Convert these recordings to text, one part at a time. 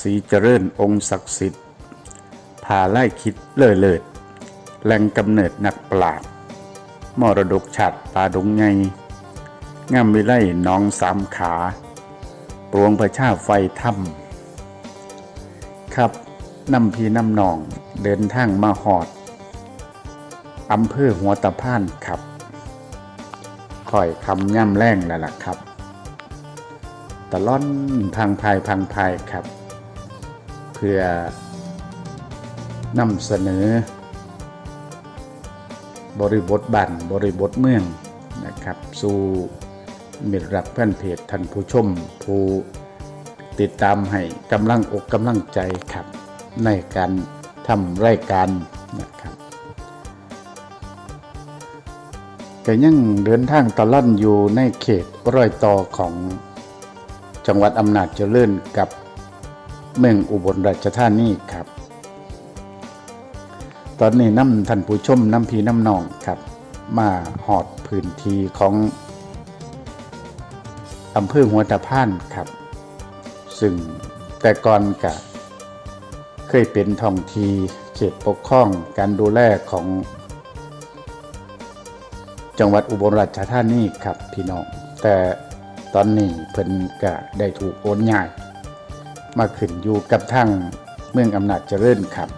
ศรีเจริญองค์ศักดิ์สิทธิ์พาไล่คิดเล่อเลิศแหล่งกำเนิดนักปราชญ์มรดกชาติป่าดงไงงามวิไลน้องสามขาปวงประชาไฟถ้ำครับนำพีน้ำนองเดินทางมาหอดอำเภอหัวตะพานครับคอยคำย่ำแรงแล้วล่ะครับ ตะล่อนพังพายพังพายครับ พื่อนำเสนอ บริบทบันบริบทเมืองนะครับ สู่มิตรรักเพื่อนเพจท่านผู้ชม ผู้ติดตามให้กำลังอกกำลังใจครับ ในการทำรายการนะครับก็ยังเดินทางตะล่นอยู่ในเขตรอยต่อของจังหวัดอำนาจเจริญกับ เมืองอุบลราชธานีครับ ตอนนี้น้ำท่านผู้ชมน้ำพีน้ำนองครับ มาหอดพื้นที่ของอำเภอหัวตะพานครับ ซึ่งแต่ก่อนกะเคยเป็นท้องทีเขตปกครองการดูแลของ จังหวัดอุบลราชธานีครับพี่น้อง แต่ตอนนี้เพิ่นก็ได้ถูกโอนย้าย มาขึ้นอยู่กับทางเมืองอำนาจเจริญครับ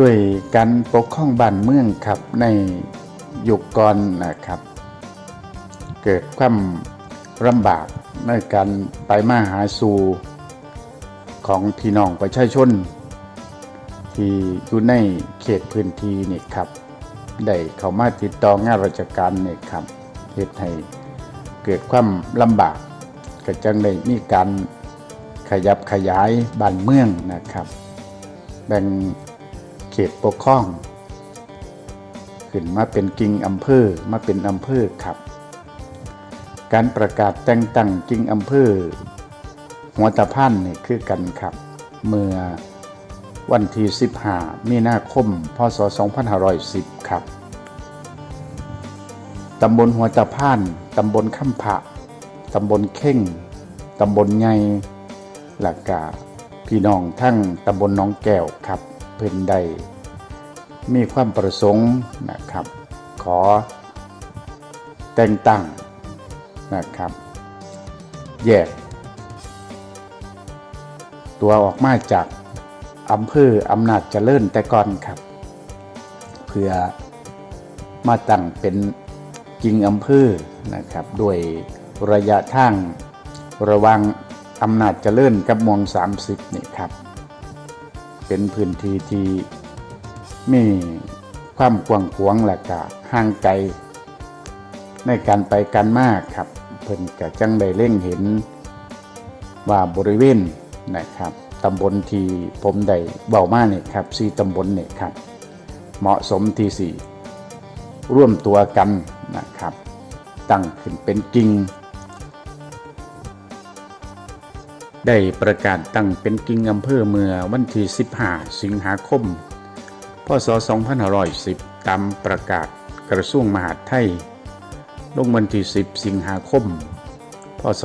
ด้วยการปกครองบ้านเมืองครับในยุคก่อนนะครับ เกิดความลำบากในการไปมาหาสู่ของพี่น้องประชาชน ที่อยู่ในเขตพื้นที่นี่ครับ ได้เข้ามาติดต่องานราชการนี่ครับเหตุให้ เกิดความลำบากก็จังได้มีการขยับขยายบ้านเมืองนะครับ แบ่งเขตปกครอง ขึ้นมาเป็นกิ่งอำเภอมาเป็นอำเภอครับ การประกาศแต่งตั้งกิ่งอำเภอหัวตะพันนี่คือกันครับ เมื่อวันที่ 15 มีนาคม พศ 2510 ครับ ตำบลหัวตะพาน ตำบลข้ามผะตำบลเข่ง ตำบลไงหลักกาพี่น้องทั้งตำบลน้องแก้วครับ เพิ่นได้มีความประสงค์นะครับ ขอแต่งตั้งนะครับ แยก ตัวออกมาจากอำเภออำนาจเจริญแต่ก่อนครับ เพื่อมาตั้งเป็น จริงอำเภอนะครับด้วยระยะทางระวังอำนาจเจริญกับมอง30นี่ครับ เป็นพื้นที่ที่มีความกว้างขวางและก็ห่างไกล ในการไปกันมากครับ เพิ่นก็จังได้เล่งเห็นว่าบริเวณนะครับตำบลที่ผมได้เบามาเนี่ยครับสี่ตำบลเนี่ยครับ เหมาะสมที่สี่ร่วมตัวกัน นะครับ ตั้งขึ้นเป็นจริง ได้ประกาศตั้งเป็นกิ่งอำเภอเมื่อวันที่ 15 สิงหาคม พศ 2510 ตามประกาศกระทรวงมหาดไทย ลงวันที่ 10 สิงหาคม พศ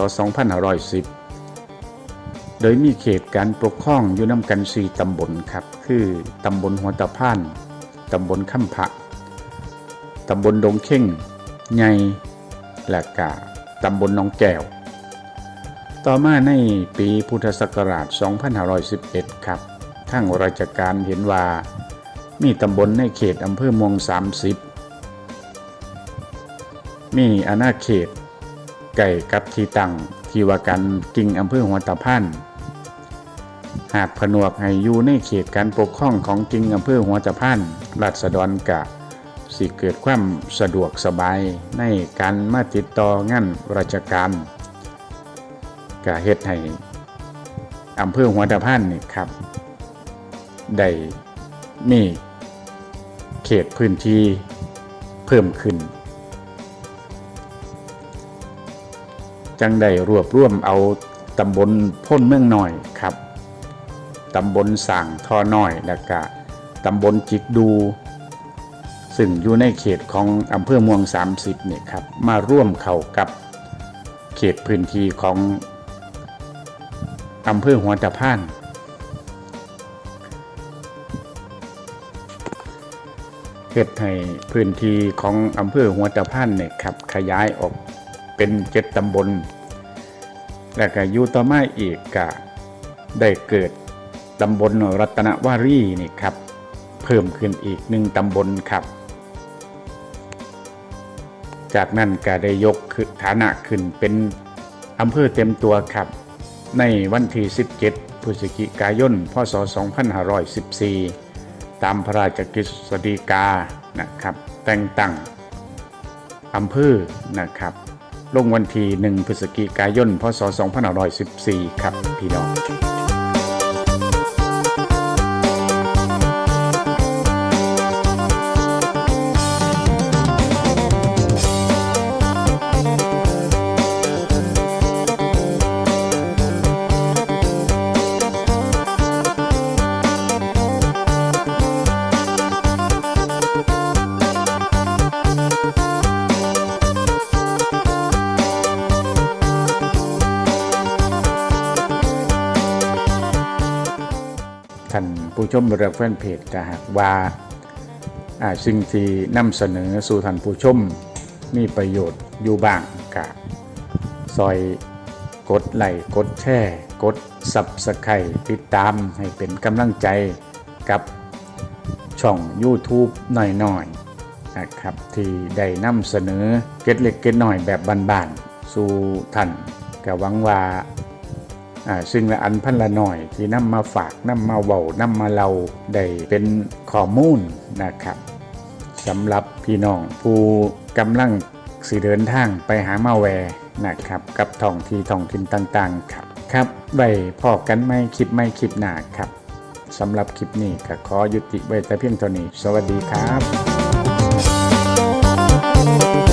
2510โดยมีเขตการปกครองอยู่นำกัน4ตำบลครับ คือตำบลหัวตะพาน ตำบลข้ามพะตำบลดงเข่ง ไงและกาตำบลหนองแก้ว ต่อมาในปีพุทธศักราช 2511 ครับทางราชการเห็นว่า มีตำบลในเขตอำเภอเมวง30 มีอาณาเขต ไก่กับที่ตั้งที่ว่ากันกิ่งอำเภอหัวตะพานหากผนวกให้อยู่ในเขตการปกครองของกิ่งอำเภอหัวตะพานราษฎรกะ สิเกิดความสะดวกสบายในการมาติดต่องานราชการกะเฮ็ดให้อำเภอหัวตะพานนี่ครับ ได้มีเขตพื้นที่เพิ่มขึ้น จังได้รวบรวมเอาตำบลพ้นเมืองหน่อยครับ ตำบลสั่งทอน้อยแล้วก็ตำบลจิกดู ซึ่งอยู่ในเขตของอำเภอเมือง 30เนี่ยครับมาร่วมเข้ากับเขตพื้นที่ของอำเภอหัวตะพานเฮ็ดให้พื้นที่ของอำเภอหัวตะพานเนี่ยครับขยายออกเป็นเจ็ดตำบล แล้วก็อยู่ต่อมาอีกก็ได้เกิดตำบลรัตนวารีนี่ครับเพิ่มขึ้นอีกหนึ่งตำบลครับ จากนั้นก็ได้ยกขึ้นฐานะขึ้นเป็นอำเภอเต็มตัวครับ ในวันที่ 17 พฤศจิกายน พศ 2514 ตามพระราชกฤษฎีกานะครับ แต่งตั้งอำเภอนะครับ ลงวันที่ 1 พฤศจิกายน พศ 2514 ครับพี่น้อง ผู้ชมบริแฟนเพจถ้าหากว่าสิ่งที่นำเสนอสู่ท่านผู้ชมมีประโยชน์อยู่บ้างกะซอยกดไลค์กดแชร์กดสับสไครติดตามให้เป็นกำลังใจกับช่อง YouTube หน่อยๆนะครับ ที่ได้นำเสนอเก็ดเล็กเก็ดหน่อยแบบบานๆ สู่ท่านก็หวังว่า ซึ่งละอันพันละหน่อยที่นำมาฝากนำมาเว้านำมาเล่าได้เป็นข้อมูลนะครับสำหรับพี่น้องผู้กำลังสิเดินทางไปหามาแวร์นะครับกับท่องที่ท่องถิ่นต่างๆครับครับไว้พอกันไม่คลิปไม่คลิปหน้าครับสำหรับคลิปนี้ก็ขอยุติไว้แต่เพียงเท่านี้ สวัสดีครับ